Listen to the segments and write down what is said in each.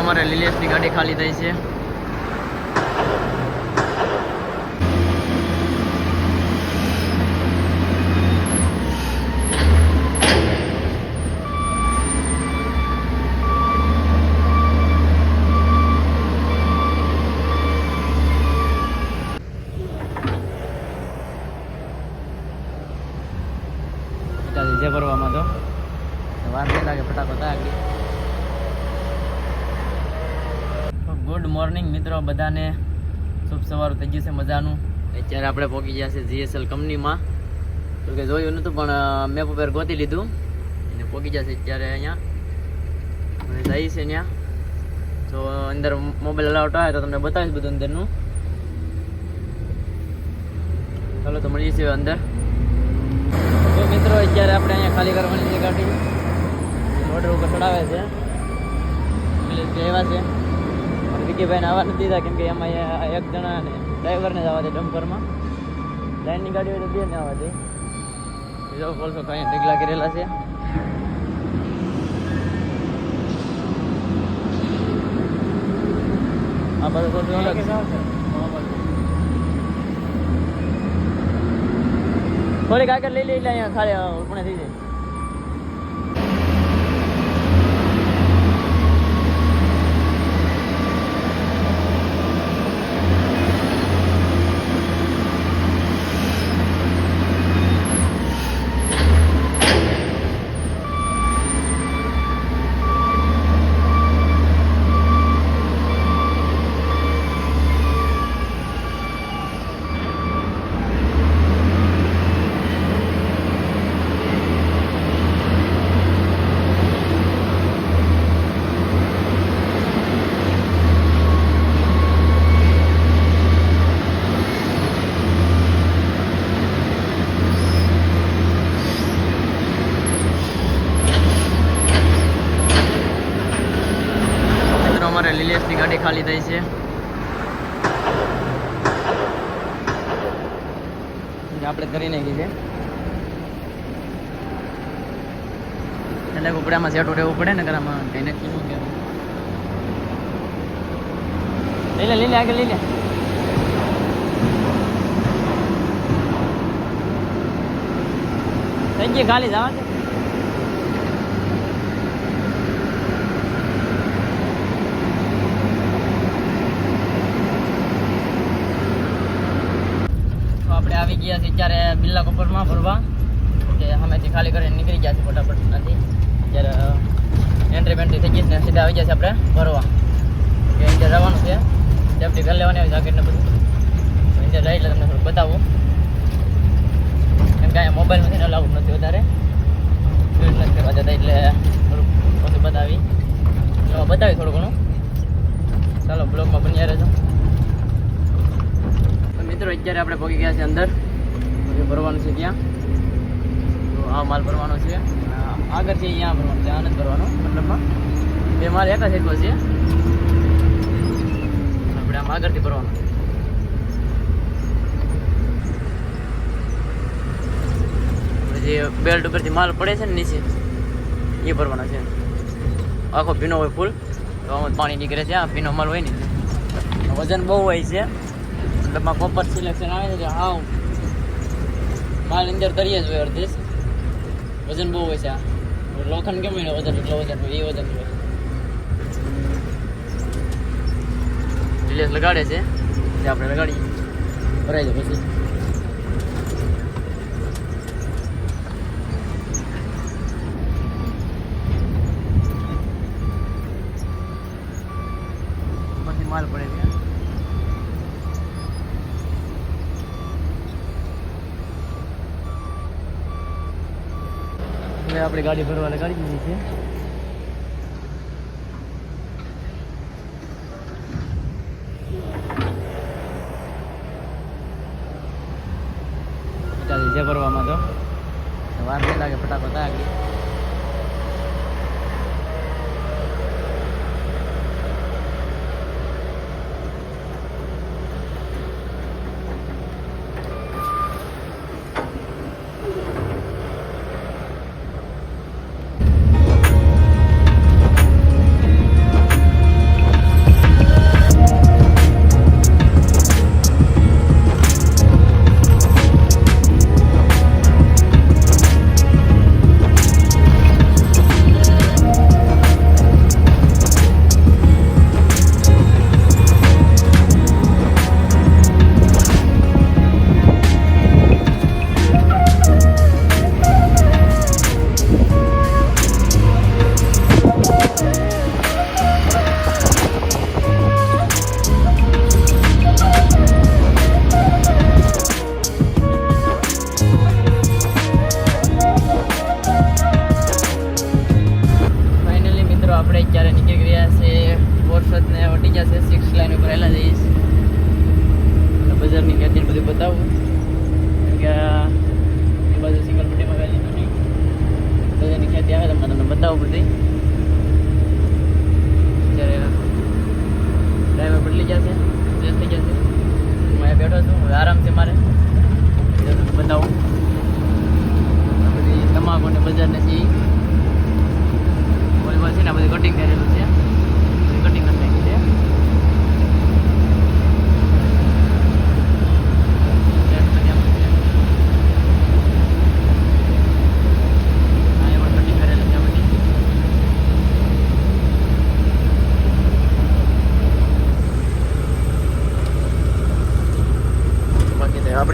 અમારે લીલેશની ગાડી ખાલી થઈ છે. જે ભરવામાં તો વાર નહીં લાગે ફટાફટ આગળ ગુડ મોર્નિંગ મિત્રો. બધાને શુભ સવાર. થઈ ગયું છે મજાનું? અત્યારે આપણે પહોંચી ગયા છે જીએસએલ કંપનીમાં. તો કે જોયું નહોતું પણ મેપ ઉપર ગોતી લીધું. અને પહોંચી ગયા છે અત્યારે અહીંયા. અને જઈએ છે ત્યાં. તો અંદર મોબાઈલ અલાઉટ આવે તો તમને બતાવીશ બધું અંદરનું. ચાલો, તો મળીએ છીએ અંદર. તો મિત્રો, અત્યારે આપણે અહીંયા ખાલી કરવાની છે ગાડી. ઓર્ડર ઉપર ચડાવે છે. એવા છે. વિકીભાઈને આવવા નથી દીધા, કેમ કે એમાં એક જણા ને ડ્રાઈવરને જ આવવા દે ડમ્પરમાં. લાઈનની ગાડી હોય તો બે ને આવવા દે. બીજો કોલસો કાંઈ ઢીકલા કરેલા છે. આ બધું કોલસો અલગ થોડીક આગળ લઈ લઈ લે અહીંયા ખાલી ઉપણે થઈ જાય. અમારે લીલેશની ગાડી ખાલી થઈ છે. આપણે કરી નાખી છે. એટલે કપડામાં સેટું રહેવું પડે ને ઘરમાં કઈ નક્કી શું કહેવાય લઈ લે લે, આગળ લઈ લે. થઈ ગઈ, ખાલી જવા છે તો આપણે આવી ગયા ત્યારે કપડમાં ભરવા કે સામેથી ખાલી કરીને નીકળી ગયા છે ફટાફટ નથી ત્યારે એન્ટ્રી બેન્ટ્રી થઈ ગઈ છે ને સીધા આવી ગયા છે આપણે ભરવા કે અહીંયા જવાનું છે. સેફટી કરી લેવાની હોય જાકેટને બધું. તો અહીંયા એટલે તમને થોડું બતાવું. કેમ કે અહીંયા મોબાઈલમાંથી અલાઉડ નથી વધારે. નથી કરવા જતા એટલે થોડુંક બધું બતાવી. બતાવી થોડું ઘણું. ચાલો બ્લોગમાં બન્યા રહેજો. મિત્રો, અત્યારે આપણે પહોંચી ગયા છે અંદર. ભરવાનું છે ત્યાં. તો આ માલ ભરવાનો છે. આગળ છે અહીંયા ભરવાનું છે, આનંદ ભરવાનો મતલબમાં. બે માલ એક જ એટલો છે. આપણે આમ આગળથી ભરવાનું. જે બેલ્ટ ઉપરથી માલ પડે છે ને નીચે, એ ભરવાનો છે. આખો ભીનો હોય ફૂલ તો આમાં પાણી નીકળે છે. આ ભીનો માલ હોય ને. વજન બહુ હોય છે. મતલબમાં કોપર સિલેક્શન આવે છે. હાવ માલ અંદર કરીએ જ હોય અડધીસ વજન બહુ હોય છે આ. લોખંડ કેમ હોય વજન એટલો વજન હોય એ વજન હોય. લગાડે છે. આપણે લગાડીએ. ભરાઈ જાય પછી. આપણે ગાડી ભરવા લગાડી દીધી છે. ચાલે જે ભરવામાં તો વાર નહીં લાગે, ફટાફટ આગળ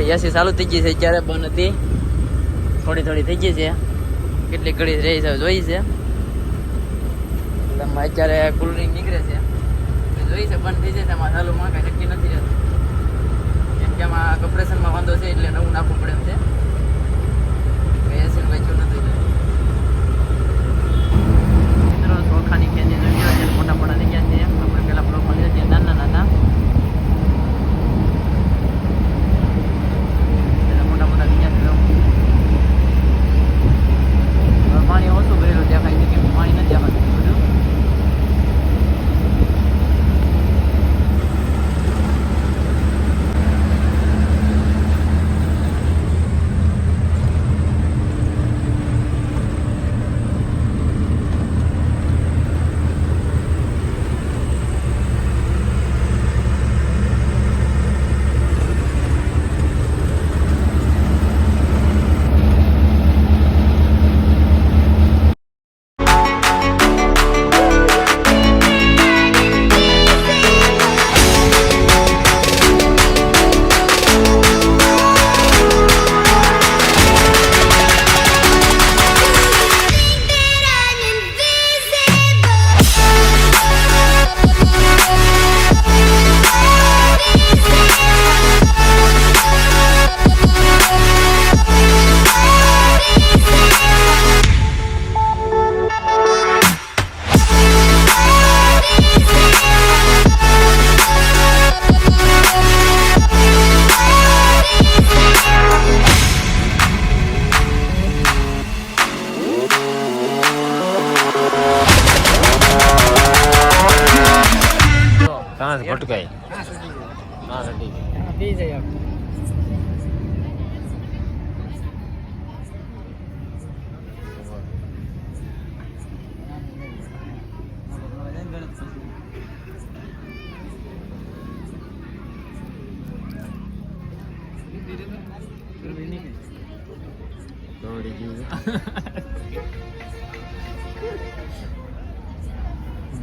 આપણી એસી ચાલુ થઈ ગઈ છે ક્યારે બંધ હતી. થોડી થોડી થઈ ગઈ છે. કેટલી ઘડી રહી છે જોઈ છે. એટલે આમાં અત્યારે કુલ નીકળે છે. જોઈ છે, બંધ થઈ જાય તેમાં ચાલુમાં કાંઈ નક્કી નથી રહેતું. કેમ કે આમાં કમ્પ્રેશનમાં વાંધો છે, એટલે નવું નાખવું પડે એમ છે. એસી વેચ્યું નથી મિત્રો, ચોખાની ખેતી જોઈ થઈ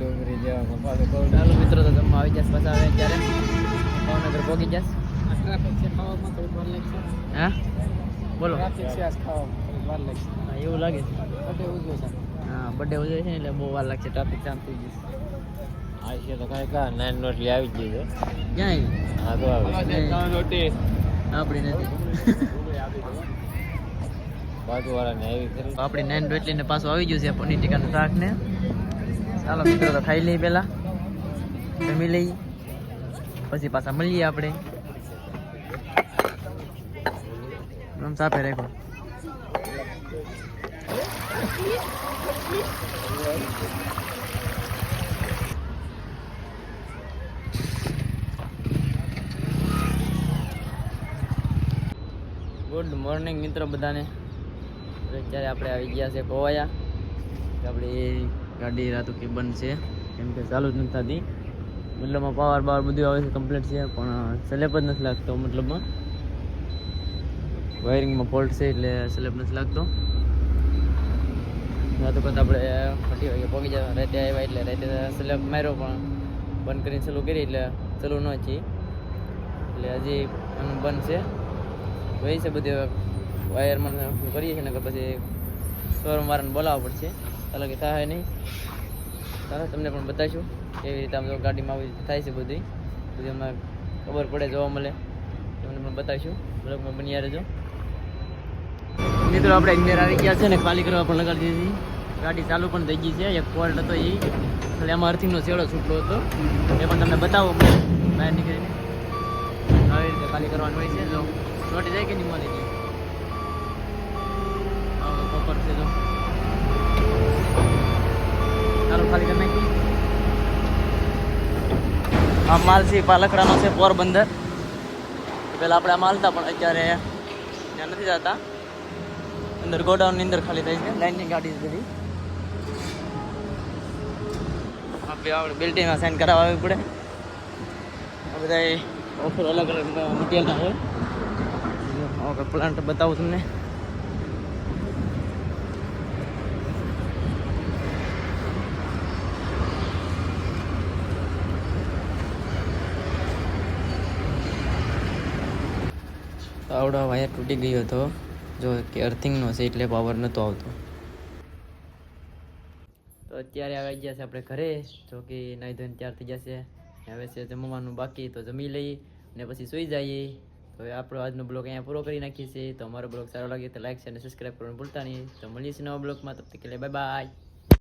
ડુંગળી જેવા પપ્પા તો કહું ચાલો મિત્રો તો તમે આવી જશ પાછા આવે ત્યારે. ભાવનગર પહોંચી જશ હા? બોલો. એવું લાગે છે. હા બર્થડે ઉજવે છે એટલે બહુ વાર લાગશે. ટ્રાફિક જામ થઈ જશે આ છે તો કાંઈ કા નાઇન નોટ લઈ આવી જઈએ ક્યાંય? હા તો આવે. આપણી નથી. બાજુવાળાને આવી આપણી નાઇન રોટલીને પાછું આવી ગયું છે પનીર ટીકાનું શાક ને. ચાલો મિત્રો, તો ખાઈ લઈએ પહેલાં. જમી લઈએ પછી પાછા મળીએ આપણે. સાફે રાખો. ગુડ મોર્નિંગ મિત્રો, બધાને. અત્યારે આપણે આવી ગયા છે પવાયા આપણી ગાડી રાતું કે બંધ છે. કેમ કે ચાલુ જ નથી થતી. મતલબમાં પાવર બાવર બધું આવે છે કમ્પ્લીટ છે, પણ સ્લેપ જ નથી લાગતો મતલબમાં. વાયરિંગમાં ફોલ્ટ છે એટલે સ્લેપ નથી લાગતો. રાતો કરતાં આપણે અઢી વાગે પહોંચી જવા, રાતે આવ્યા એટલે રાતે સ્લેપ માર્યો પણ બંધ કરીને ચાલુ કરી એટલે ચાલુ ન છે એટલે હજી એમ બંધ છે. હોય છે બધી વાયરમાં કરીએ છીએ ને પછી શોરૂમ વાળાને બોલાવવા પડશે. ચાલો કે થાય નહીં. ચાલો તમને પણ બતાવીશું કેવી રીતે આમ જો ગાડીમાં આવી થાય છે બધી. બધી અમે ખબર પડે, જોવા મળે. તમને પણ બતાવીશું. બ્લોગમાં બની રહેજો. મિત્રો, આપણે અંદર આવી ગયા છે ને, ખાલી કરવા પણ લગાડી દીધી ગાડી ચાલુ પણ થઈ ગઈ છે. એક ફોલ્ટ હતો એ એટલે એમાં અર્થિંગનો છેડો છૂટલો હતો. એ પણ તમને બતાવો બહાર નીકળીને. આવી રીતે ખાલી કરવાનું હોય છે. જો ચોટી જાય કે નહીં મળી જાય પ્રોપર છે જો ચાલો ખાલી કરી નાખી આ માલ છે પાલખડાનો છે પોરબંદર. પેલા આપણે આ માલતા પણ અત્યારે ત્યાં નથી જતા. અંદર ગોડાઉનની અંદર ખાલી થાય છે. લાઈનની ગાડી બધી. આપણે આપણે બિલ્ડિંગમાં સાઇન કરાવવા આવી પડે. આ બધા ઓફર અલગ અલગ મટીરિયલના હોય. પ્લાન્ટ બતાવું તમને. આવડો વાયર તૂટી ગયો હતો. જો કે અર્થિંગનો છે એટલે પાવર નહોતો આવતો. તો અત્યારે આવી ગયા છે આપણે ઘરે. જો કે નાહી ધોઈને તૈયાર થઈ જશે. હવે છે જમવાનું બાકી, તો જમી લઈએ ને પછી સૂઈ જઈએ. તો આપણો આજનો બ્લોગ અહીંયા પૂરો કરી નાખીએ છીએ. તો અમારો બ્લોગ સારો લાગે તો લાઈક છે અને સબસ્ક્રાઈબ કરવાનું ભૂલતા નહીં. તો મળીએ છીએ નવા બ્લોગમાં. તબ તક બાય બાય